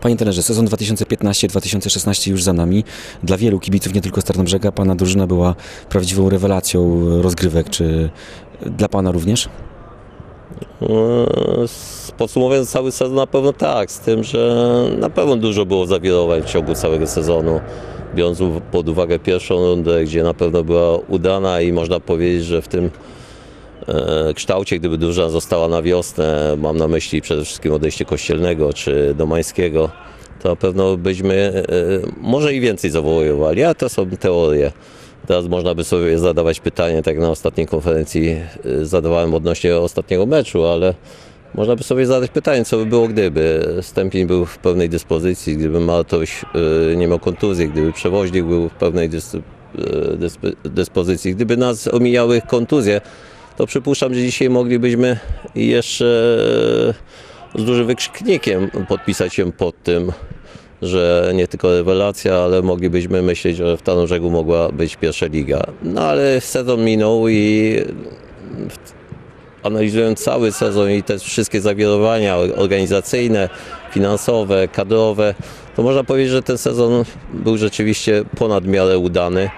Panie trenerze, sezon 2015-2016 już za nami. Dla wielu kibiców, nie tylko Starnobrzega, pana drużyna była prawdziwą rewelacją rozgrywek. Czy dla pana również? S- Podsumowując cały sezon na pewno tak, z tym, że na pewno dużo było zawirowań w ciągu całego sezonu. Biorąc pod uwagę pierwszą rundę, gdzie na pewno była udana i można powiedzieć, że w tym e, kształcie, gdyby drużyna została na wiosnę, mam na myśli przede wszystkim odejście Kościelnego czy Domańskiego, to na pewno byśmy e, może i więcej zawoływali, ale to są teorie. Teraz można by sobie zadawać pytanie, tak jak na ostatniej konferencji y, zadawałem odnośnie ostatniego meczu, ale można by sobie zadać pytanie, co by było gdyby Stępień był w pełnej dyspozycji, gdyby Martoś nie miał kontuzji, gdyby Przewoźnik był w dysp- dyspozycji, gdyby nas omijały kontuzje, to przypuszczam, że dzisiaj moglibyśmy jeszcze z dużym wykrzyknikiem podpisać się pod tym, że nie tylko rewelacja, ale moglibyśmy myśleć, że w Tarnobrzegu mogła być pierwsza liga. No ale sezon minął i analizując cały sezon i te wszystkie zawirowania organizacyjne, finansowe, kadrowe, to można powiedzieć, że ten sezon był rzeczywiście ponad miarę udany.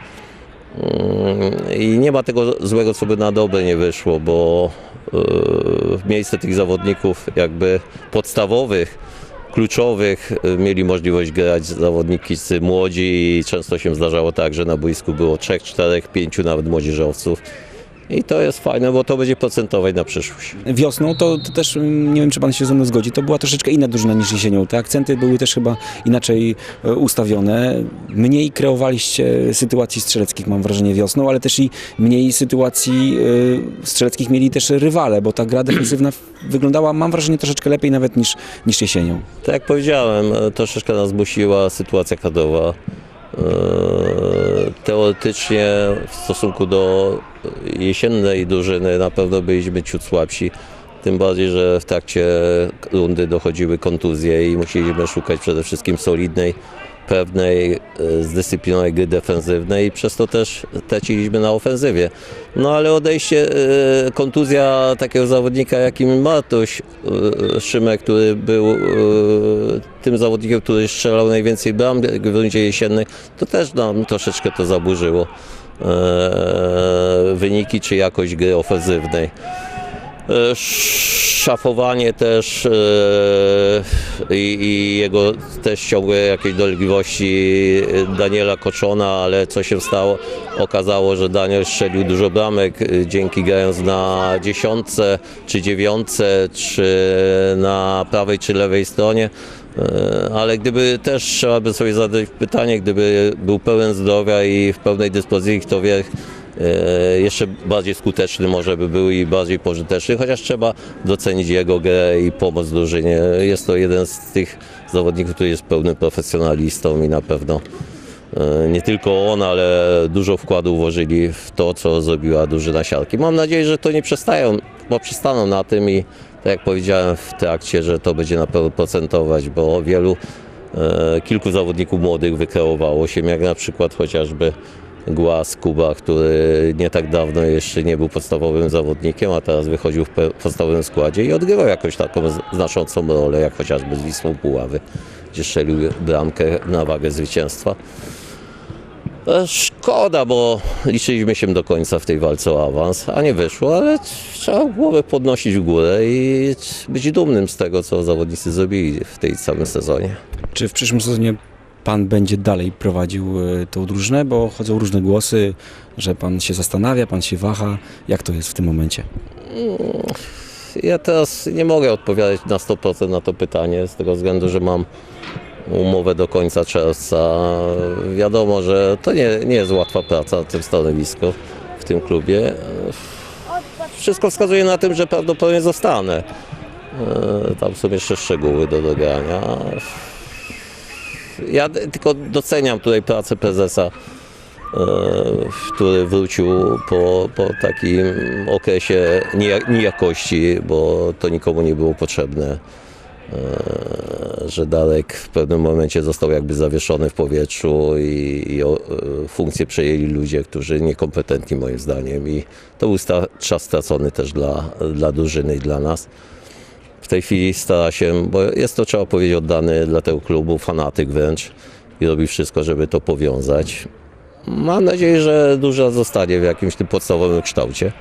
Mm, I nie ma tego złego, co by na dobre nie wyszło, bo w miejsce tych zawodników jakby podstawowych, kluczowych yy, mieli możliwość grać zawodnicy młodzi i często się zdarzało tak, że na boisku było trzech, czterech, pięciu nawet młodzieżowców. I to jest fajne, bo to będzie procentować na przyszłość. Wiosną to, to też, mm, nie wiem czy pan się ze mną zgodzi, to była troszeczkę inna drużyna niż jesienią. Te akcenty były też chyba inaczej e, ustawione. Mniej kreowaliście sytuacji strzeleckich, mam wrażenie, wiosną, ale też i mniej sytuacji e, strzeleckich mieli też rywale, bo ta gra defensywna wyglądała, mam wrażenie, troszeczkę lepiej nawet niż, niż jesienią. Tak jak powiedziałem, e, troszeczkę nas zmusiła sytuacja kadrowa. E, Teoretycznie w stosunku do jesiennej drużyny na pewno byliśmy ciut słabsi. Tym bardziej, że w trakcie rundy dochodziły kontuzje i musieliśmy szukać przede wszystkim solidnej, pewnej, e, zdyscyplinowanej gry defensywnej i przez to też traciliśmy na ofensywie. No ale odejście, e, kontuzja takiego zawodnika jakim Martuś e, Szymek, który był tym zawodnikiem, który strzelał najwięcej bram w rundzie jesiennej, to też nam troszeczkę to zaburzyło wyniki czy jakość gry ofensywnej. Szafowanie też i, i jego też ciągłe jakieś dolegliwości Daniela Koczona, ale co się stało? Okazało, że Daniel strzelił dużo bramek e, dzięki grając na dziesiątce, czy dziewiątce, czy na prawej, czy lewej stronie. E, Ale gdyby też trzeba by sobie zadać pytanie, gdyby był pełen zdrowia i w pełnej dyspozycji, kto wie, jeszcze bardziej skuteczny może by był i bardziej pożyteczny, chociaż trzeba docenić jego grę i pomoc drużynie. Jest to jeden z tych zawodników, który jest pełnym profesjonalistą i na pewno e, nie tylko on, ale dużo wkładu włożyli w to, co zrobiła drużyna siarki. Mam nadzieję, że to nie przestają, bo przestaną na tym i tak jak powiedziałem w trakcie, że to będzie na pewno procentować, bo wielu, e, kilku zawodników młodych wykreowało się, jak na przykład chociażby Głaz Kuba, który nie tak dawno jeszcze nie był podstawowym zawodnikiem, a teraz wychodził w podstawowym składzie i odgrywał jakąś taką znaczącą rolę, jak chociażby z Wisłą Puławy, gdzie strzelił bramkę na wagę zwycięstwa. E, Szkoda, bo liczyliśmy się do końca w tej walce o awans, a nie wyszło, ale trzeba głowę podnosić w górę i być dumnym z tego, co zawodnicy zrobili w tej całym sezonie. Czy w przyszłym sezonie pan będzie dalej prowadził e, tą drużynę, bo chodzą różne głosy, że pan się zastanawia, pan się waha. Jak to jest w tym momencie? Ja teraz nie mogę odpowiadać na 100% na to pytanie, z tego względu, że mam umowę do końca czerwca. Wiadomo, że to nie, nie jest łatwa praca na tym stanowisku, w tym klubie. Wszystko wskazuje na tym, że prawdopodobnie zostanę. E, Tam są jeszcze szczegóły do dogrania. Ja tylko doceniam tutaj pracę prezesa, e, który wrócił po, po takim okresie nija- nijakości, bo to nikomu nie było potrzebne. E, Że Darek w pewnym momencie został jakby zawieszony w powietrzu i, i e, funkcję przejęli ludzie, którzy niekompetentni moim zdaniem i to był sta, czas stracony też dla, dla drużyny i dla nas. W tej chwili stara się, bo jest to trzeba powiedzieć oddany dla tego klubu, fanatyk wręcz i robi wszystko, żeby to powiązać. Mam nadzieję, że duża zostanie w jakimś tym podstawowym kształcie.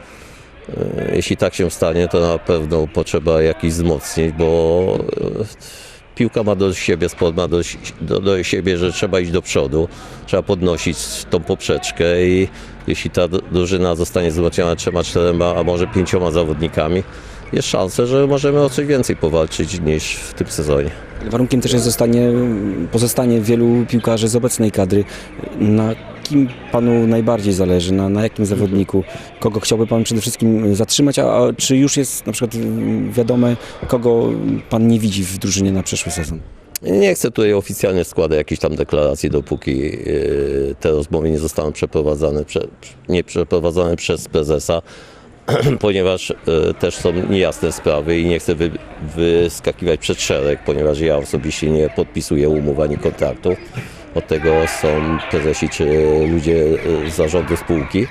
E, Jeśli tak się stanie, to na pewno potrzeba jakichś wzmocnień, bo e, piłka ma do siebie, sport ma do, do, do siebie, że trzeba iść do przodu, trzeba podnosić tą poprzeczkę i jeśli ta drużyna zostanie wzmocniona trzema, czterema, a może pięcioma zawodnikami, jest szansa, że możemy o coś więcej powalczyć niż w tym sezonie. Warunkiem też jest zostanie, pozostanie wielu piłkarzy z obecnej kadry. Na kim panu najbardziej zależy? Na, na jakim zawodniku? Kogo chciałby pan przede wszystkim zatrzymać? A, a czy już jest na przykład wiadome, kogo pan nie widzi w drużynie na przyszły sezon? Nie chcę tutaj oficjalnie składać jakichś tam deklaracji, dopóki e, te rozmowy nie zostaną przeprowadzane, prze, nie przeprowadzone przez prezesa, ponieważ e, też są niejasne sprawy i nie chcę wy, wyskakiwać przed szereg, ponieważ ja osobiście nie podpisuję umów ani kontraktów. Od tego są prezesi czy ludzie e, z zarządu spółki.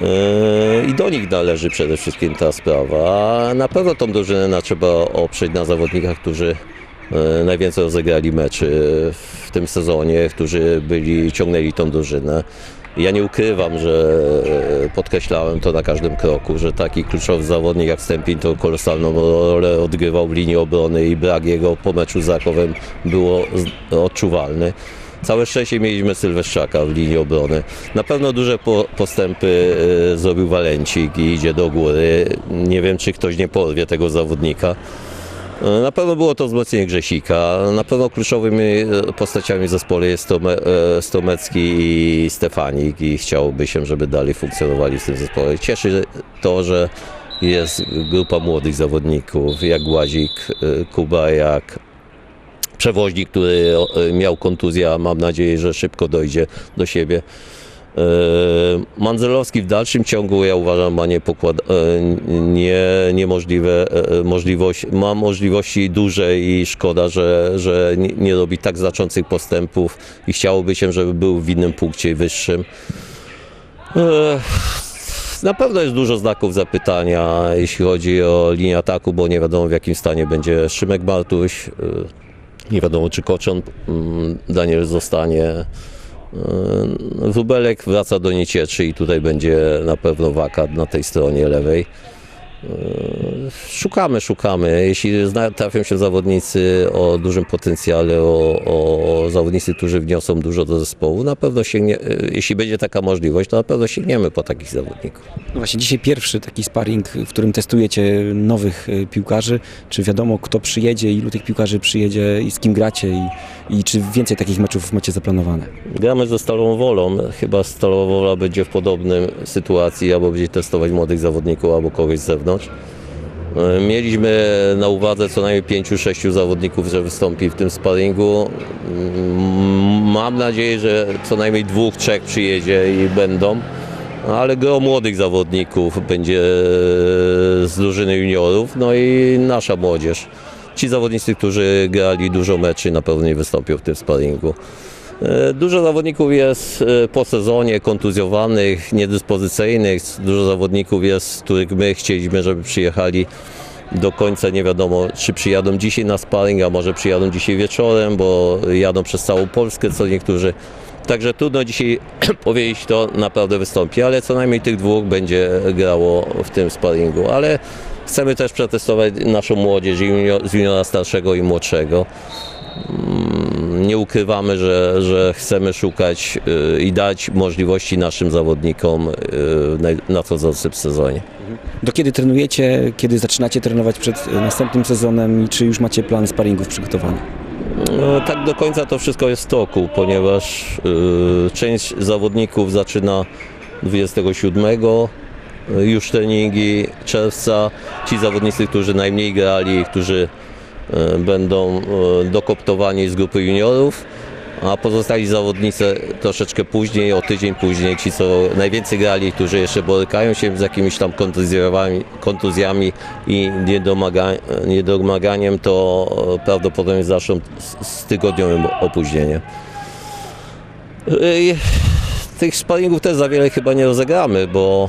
Yy, I do nich należy przede wszystkim ta sprawa. Na pewno tą drużynę trzeba oprzeć na zawodnikach, którzy najwięcej rozegrali meczy w tym sezonie, którzy byli, ciągnęli tą drużynę. Ja nie ukrywam, że yy, podkreślałem to na każdym kroku, że taki kluczowy zawodnik jak Stępień to kolosalną rolę odgrywał w linii obrony i brak jego po meczu z Rakowem było odczuwalny. Całe szczęście mieliśmy Sylweszczaka w linii obrony. Na pewno duże po, postępy e, zrobił Walencik i idzie do góry. Nie wiem, czy ktoś nie porwie tego zawodnika. Na pewno było to wzmocnienie Grzesika. Na pewno kluczowymi e, postaciami w zespole jest e, Stomecki i Stefanik i chciałoby się, żeby dalej funkcjonowali w tym zespole. Cieszy to, że jest grupa młodych zawodników, jak Głazik, e, Kuba, jak przewoźnik, który miał kontuzję, a mam nadzieję, że szybko dojdzie do siebie. E, Mandzelowski w dalszym ciągu, ja uważam, ma niepokład, e, nie, niemożliwe e, możliwości, ma możliwości duże i szkoda, że, że nie, nie robi tak znaczących postępów i chciałoby się, żeby był w innym punkcie wyższym. E, na pewno jest dużo znaków zapytania, jeśli chodzi o linię ataku, bo nie wiadomo w jakim stanie będzie Szymek Bartuś. e, Nie wiadomo, czy Koczon mm, Daniel zostanie. Wróbelek wraca do Niecieczy i tutaj będzie na pewno wakat na tej stronie lewej. E, Szukamy, szukamy. Jeśli trafią się zawodnicy o dużym potencjale, o, o zawodnicy, którzy wniosą dużo do zespołu, na pewno sięgnie, e, jeśli będzie taka możliwość, to na pewno sięgniemy po takich zawodników. No właśnie, dzisiaj pierwszy taki sparring, w którym testujecie nowych y, piłkarzy. Czy wiadomo, kto przyjedzie, ilu tych piłkarzy przyjedzie i z kim gracie i, i czy więcej takich meczów macie zaplanowane? Gramy ze Stalową Wolą. Chyba Stalowa Wola będzie w podobnej sytuacji, albo będzie testować młodych zawodników, albo kogoś z zewnątrz. E, Mieliśmy na uwadze co najmniej pięciu, sześciu zawodników, że wystąpi w tym sparingu. Mm, Mam nadzieję, że co najmniej dwóch, trzech przyjedzie i będą, ale gro młodych zawodników będzie z drużyny juniorów, no i nasza młodzież. Ci zawodnicy, którzy grali dużo meczy, na pewno nie wystąpią w tym sparingu. E, Dużo zawodników jest e, po sezonie kontuzjowanych, niedyspozycyjnych. Dużo zawodników jest, których my chcieliśmy, żeby przyjechali do końca. Nie wiadomo, czy przyjadą dzisiaj na sparring, a może przyjadą dzisiaj wieczorem, bo jadą przez całą Polskę, co niektórzy. Także trudno dzisiaj powiedzieć, kto naprawdę wystąpi, ale co najmniej tych dwóch będzie grało w tym sparingu. Ale chcemy też przetestować naszą młodzież z juniora starszego i młodszego nie ukrywamy, że, że chcemy szukać y, i dać możliwości naszym zawodnikom y, w naj- nadchodzącym sezonie. Do kiedy trenujecie, kiedy zaczynacie trenować przed y, następnym sezonem i czy już macie plan sparingów przygotowany? No, tak do końca to wszystko jest w toku, ponieważ y, część zawodników zaczyna 27 y, już treningi czerwca. Ci zawodnicy, którzy najmniej grali, którzy będą y, dokoptowani z grupy juniorów, a pozostali zawodnicy troszeczkę później, o tydzień później, ci co najwięcej grali, którzy jeszcze borykają się z jakimiś tam kontuzjami, kontuzjami i niedomaga, niedomaganiem, to e, prawdopodobnie zaczną z, tygodniowym opóźnieniem. Tych sparingów też za wiele chyba nie rozegramy, bo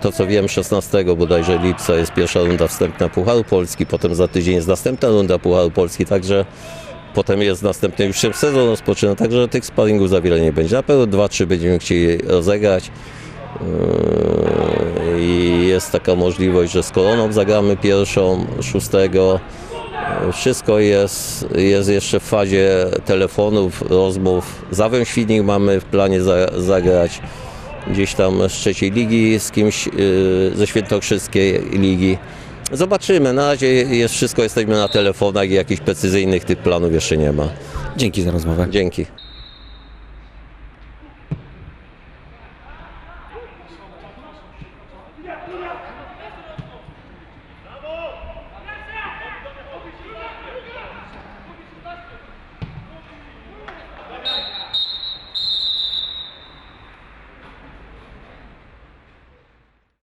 to co wiem, 16 bodajże lipca jest pierwsza runda wstępna Pucharu Polski, potem za tydzień jest następna runda Pucharu Polski, także potem jest następny już się sezon rozpoczyna, także tych sparingów za wiele nie będzie. Na pewno 2-3 będziemy chcieli rozegrać. Yy, I jest taka możliwość, że z Koroną zagramy pierwszą, 6. Wszystko jest, jest jeszcze w fazie telefonów, rozmów. Zawę Świdnik mamy w planie za, zagrać gdzieś tam z trzeciej ligi z kimś yy, ze Świętokrzyskiej ligi. Zobaczymy. Na razie jest wszystko, jesteśmy na telefonach i jakichś precyzyjnych tych planów jeszcze nie ma. Dzięki za rozmowę. Dzięki.